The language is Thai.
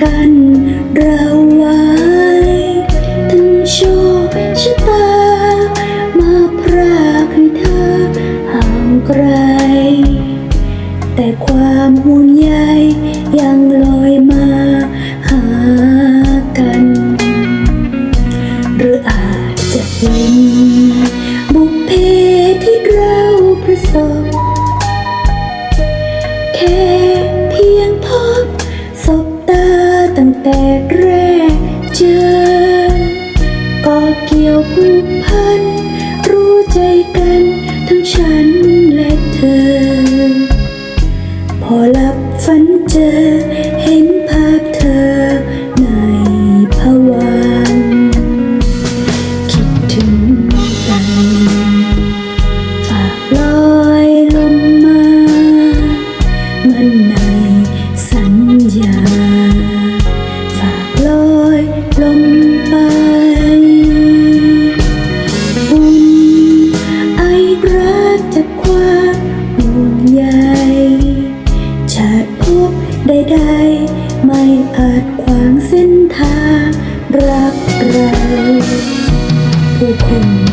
กัน แต่แรกเจอ ก็เกี่ยวผูกพัน รู้ใจกันทั้งฉันและเธอ พอหลับฝันเจอเห็นภาพเธอในภวันคิดถึงกันฝากลอยลมมา มันในสัญญา เส้นทางรักเราผู้คน